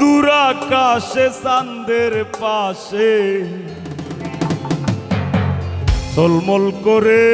দুরাকাশে চান্দের পাশে। সলমল করে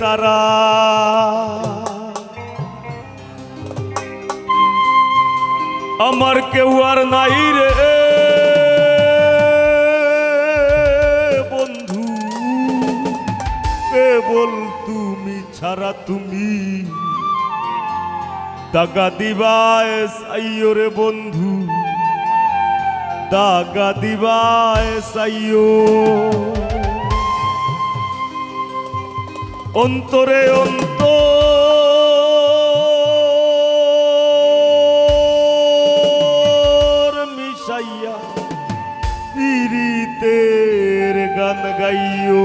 তারা। আমার কেউ আর নাই রে। বন্ধু, কেবল তুমি ছাড়া তুমি। দাগা দিবায় সাইও রে বন্ধু। দাগা দিবায় সাইও অন্তরে অন্তর মিশাইয়া পীড়িতের গান গাইও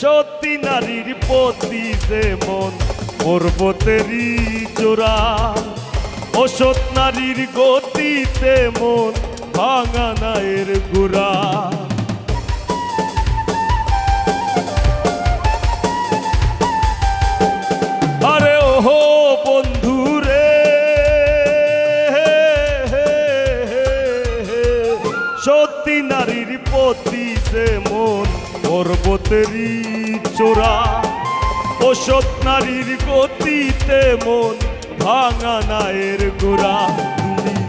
সত্যি নারীর প্রতি যেমন পর্বতেরই চোরা অসৎ নারীর গতিতে মন ভাঙা নায়ের গুড়া। বন্ধু রে সত্যি নারীর প্রতি যে মন পর্বতেরই চোরা ওসব নারীর গতিতে মন ভাঙা নায়ের গোড়া তুমি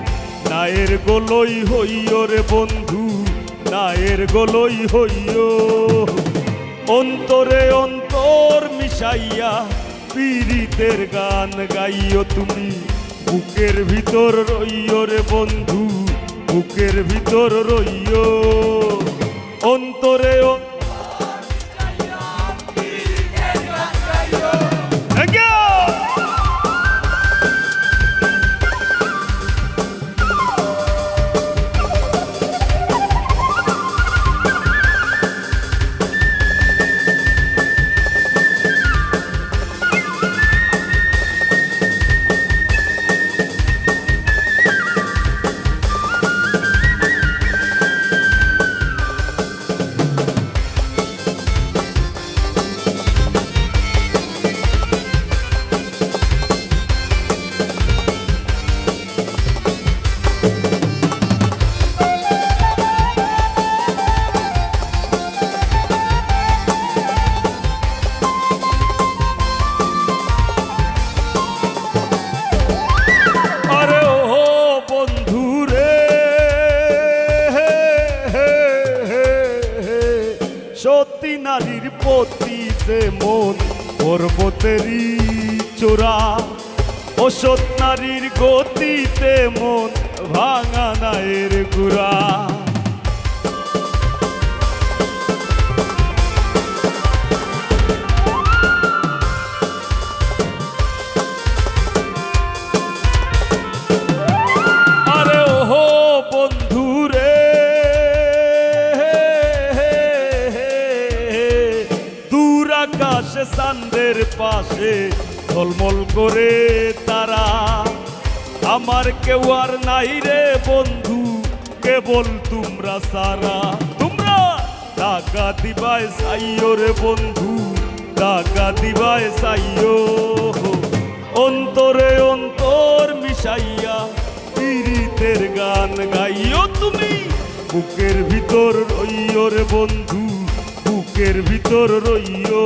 নায়ের গোলই হইও রে বন্ধু, নায়ের গোলই হইও। অন্তরে অন্তর মিশাইয়া পীড়িতের গান গাইও তুমি। বুকের ভিতর রইও রে বন্ধু, বুকের ভিতর রইও। অন্তরে অ- মন পর্বতেরই চোরা ওষুধ নারীর গতিতে মন ভাঙা নায়ের গুড়া। চান্দের পাশে ঝলমল করে তারা। আমার কেউ আর নাই রে বন্ধু, কেবল তোমরা সারা। তোমরা টাকা দিবায় সাইও রে বন্ধু টাকা দিবায় সাইও। অন্তরে অন্তর মিশাইয়া পীড়িতের গান গাইও তুমি। বুকের ভিতর রইও রে বন্ধু, বুকের ভিতর রইও।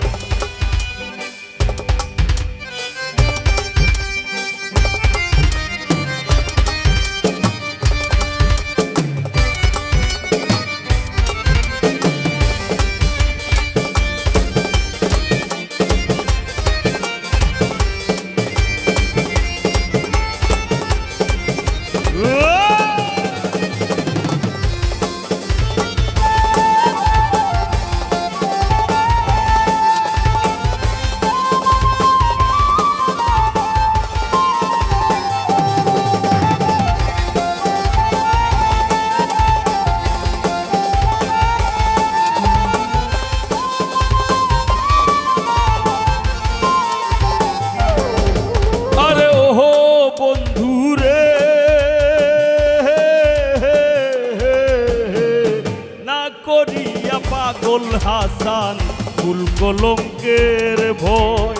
করিয়া পাগল হাসান ফুল কলঙ্কের ভয়।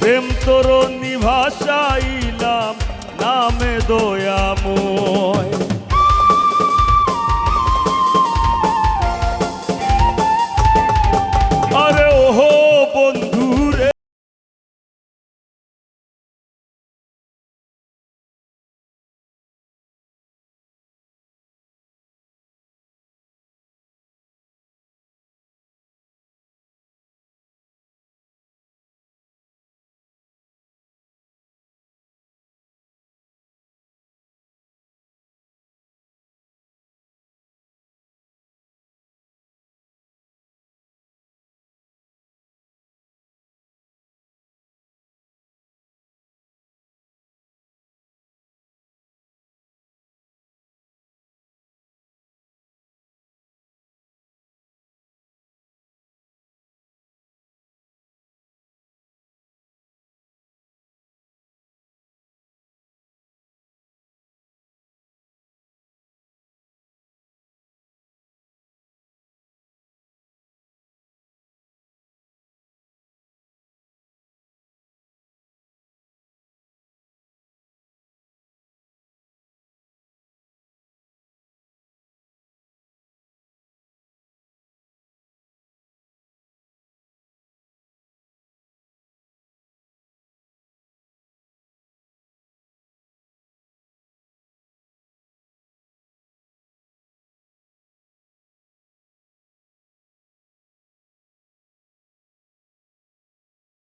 প্রেম তরণী ভাষাইলাম নামে দয়াময়।